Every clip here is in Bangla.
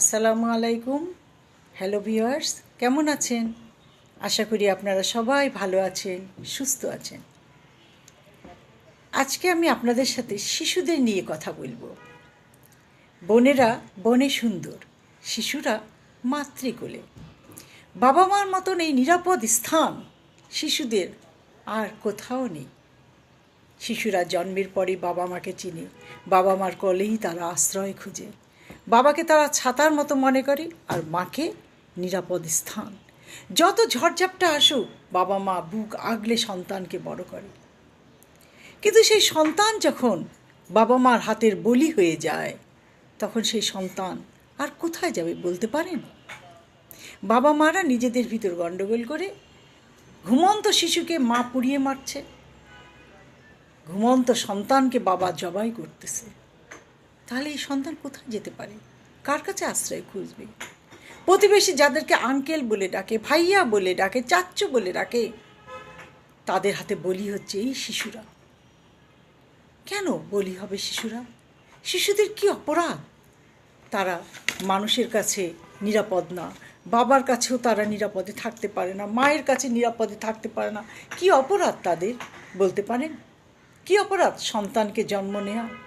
আসসালামু আলাইকুম। হ্যালো ভিওয়ার্স কেমন আছেন? আশা করি আপনারা সবাই ভালো আছেন, সুস্থ আছেন। আজকে আমি আপনাদের সাথে শিশুদের নিয়ে কথা বলব। বোনেরা বনে সুন্দর, শিশুরা মাতৃকোলে। বাবা মার মতন এই নিরাপদ স্থান শিশুদের আর কোথাও নেই। শিশুরা জন্মের পরে বাবা মাকে চিনে, বাবা মার কলেই তারা আশ্রয় খুঁজে। বাবাকে তারা ছাতার মতো মনে করে আর মাকে নিরাপদ স্থান। যত ঝড়ঝাপটা আসুক, বাবা মা বুক আগলে সন্তানকে বড় করে। কিন্তু সেই সন্তান যখন বাবা মার হাতের বলি হয়ে যায়, তখন সেই সন্তান আর কোথায় যাবে বলতে পারেন? বাবা মারা নিজেদের ভিতর গণ্ডগোল করে ঘুমন্ত শিশুকে মা পুড়িয়ে মারছে। ঘুমন্ত সন্তানকে বাবা জবাই করতেছে। তাহলে এই সন্তান কোথায় যেতে পারে? কার কাছে আশ্রয় খুঁজবে? প্রতিবেশী যাদেরকে আঙ্কেল বলে ডাকে, ভাইয়া বলে ডাকে, চাচ্চ বলে ডাকে, তাদের হাতে বলি হচ্ছে এই শিশুরা। কেন বলি হবে শিশুরা? শিশুদের কি অপরাধ? তারা মানুষের কাছে নিরাপদ না, বাবার কাছেও তারা নিরাপদে থাকতে পারে না, মায়ের কাছে নিরাপদে থাকতে পারে না। কি অপরাধ তাদের? বলতে পারেন? কি অপরাধ সন্তানকে জন্ম নেওয়া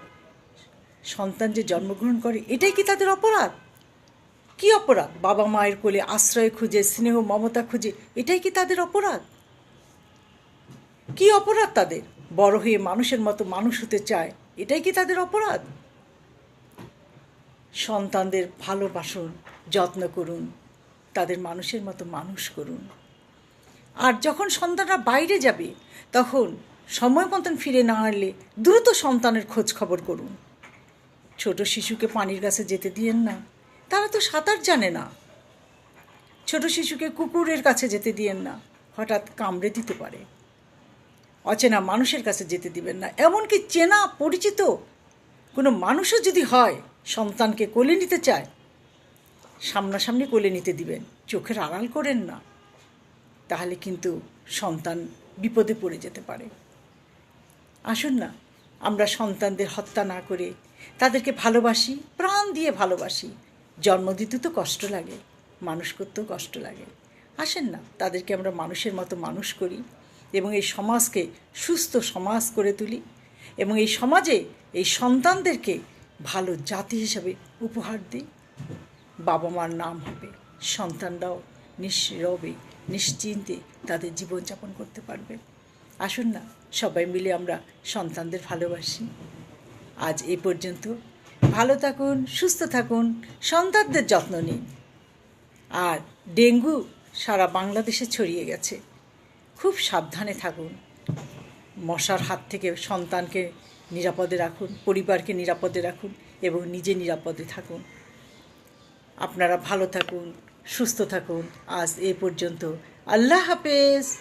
সন্তান যে জন্মগ্রহণ করে, এটাই কি তাদের অপরাধ? কি অপরাধ? বাবা মায়ের কোলে আশ্রয় খুঁজে, স্নেহ, মমতা খুঁজে, এটাই কি তাদের অপরাধ? কি অপরাধ তাদের? বড় হয়ে মানুষের মতো মানুষ হতে চায়, এটাই কি তাদের অপরাধ? সন্তানদের ভালোবাসুন, যত্ন করুন, তাদের মানুষের মতো মানুষ করুন। আর যখন সন্তানরা বাইরে যাবে, তখন সময় মতন ফিরে না আনলে দ্রুত সন্তানের খোঁজ খবর করুন। ছোট শিশুকে পানির কাছে যেতে দিয়েন না। তারা তো সাঁতার জানে না। ছোট শিশুকে কুকুরের কাছে যেতে দিয়েন না। হঠাৎ কামড়ে দিতে পারে। অচেনা মানুষের কাছে যেতে দিবেন না। এমনকি চেনা, পরিচিত কোনো মানুষও যদি হয়, সন্তানকে কোলে নিতে চায়, সামনাসামনি কোলে নিতে দিবেন। চোখের আড়াল করেন না। তাহলে কিন্তু সন্তান বিপদে পড়ে যেতে পারে। আসুন না, আমরা সন্তানদের হত্যা না করে তাদেরকে ভালোবাসি, প্রাণ দিয়ে ভালোবাসি। জন্ম দিতে তো কষ্ট লাগে, মানুষ করতেও কষ্ট লাগে। আসেন না, তাদেরকে আমরা মানুষের মতো মানুষ করি এবং এই সমাজকে সুস্থ সমাজ করে তুলি এবং এই সমাজে এই সন্তানদেরকে ভালো জাতি হিসাবে উপহার দিই। বাবা মার নাম হবে সন্তানরাও নিঃরবে নিশ্চিন্তে তাদের জীবনযাপন করতে পারবে। আসুন না, সবাই মিলে আমরা সন্তানদের ভালোবাসি। আজ এ পর্যন্ত। ভালো থাকুন, সুস্থ থাকুন, সন্তানদের যত্ন নিন। আর ডেঙ্গু সারা বাংলাদেশে ছড়িয়ে গেছে। খুব সাবধানে থাকুন। মশার হাত থেকে সন্তানকে নিরাপদে রাখুন, পরিবারকে নিরাপদে রাখুন এবং নিজে নিরাপদে থাকুন। আপনারা ভালো থাকুন, সুস্থ থাকুন। আজ এ পর্যন্ত। আল্লাহ হাফেজ।